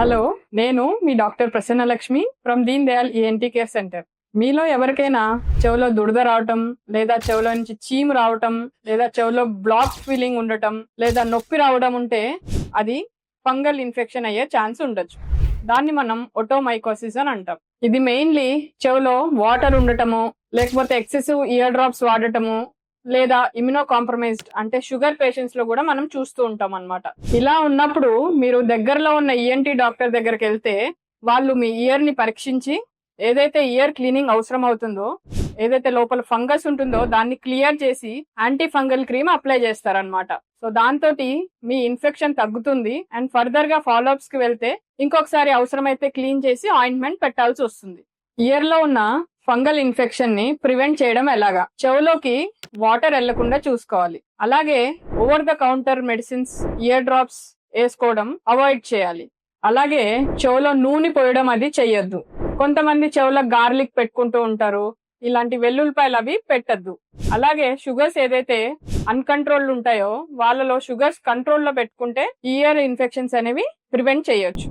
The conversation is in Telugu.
హలో నేను మీ doctor Prasanna Lakshmi from Deen Dayal ENT care centre మీలో ఎవరికైనా చెవిలో దురద రావటం లేదా చెవిలో నుంచి చీము రావటం లేదా చెవిలో బ్లాక్ ఫీలింగ్ ఉండటం లేదా నొప్పి రావడం ఉంటే అది ఫంగల్ ఇన్ఫెక్షన్ అయ్యే ఛాన్స్ ఉండొచ్చు. దాన్ని మనం ఒటోమైకోసిస్ అని అంటాం. ఇది మెయిన్లీ చెవిలో వాటర్ ఉండటము లేకపోతే ఎక్సెసివ్ ఇయర్ డ్రాప్స్ వాడటము లేదా ఇమ్యునో కాంప్రమైజ్డ్ అంటే షుగర్ పేషెంట్స్లో కూడా మనం చూస్తూ ఉంటాం అన్నమాట. ఇలా ఉన్నప్పుడు మీరు దగ్గరలో ఉన్న ఈఎన్టీ డాక్టర్ దగ్గరికి వెళ్తే వాళ్ళు మీ ఇయర్ని పరీక్షించి ఏదైతే ఇయర్ క్లీనింగ్ అవసరం అవుతుందో ఏదైతే లోపల ఫంగస్ ఉంటుందో దాన్ని క్లియర్ చేసి యాంటీ ఫంగల్ క్రీమ్ అప్లై చేస్తారనమాట సో దాంతో మీ ఇన్ఫెక్షన్ తగ్గుతుంది అండ్ ఫర్దర్గా ఫాలోఅప్స్కి వెళ్తే ఇంకొకసారి అవసరమైతే క్లీన్ చేసి ఆయింట్మెంట్ పెట్టాల్సి వస్తుంది. ఇయర్లో ఉన్న ఫంగల్ ఇన్ఫెక్షన్ని ప్రివెంట్ చేయడం ఎలాగా? చెవులోకి వాటర్ వెళ్ళకుండా చూసుకోవాలి. అలాగే over the counter medicines ear drops వేసుకోవడం అవాయిడ్ చేయాలి. అలాగే చెవులో నూనె పోయడం అది చెయ్యొద్దు. కొంతమంది చెవులో గార్లిక్ పెట్టుకుంటూ ఉంటారు. ఇలాంటి వెల్లుల్లిపాయలు అవి పెట్టద్దు. అలాగే షుగర్స్ ఏదైతే అన్కంట్రోల్ ఉంటాయో వాళ్ళలో షుగర్స్ కంట్రోల్లో పెట్టుకుంటే ఇయర్ ఇన్ఫెక్షన్స్ అనేవి ప్రివెంట్ చేయొచ్చు.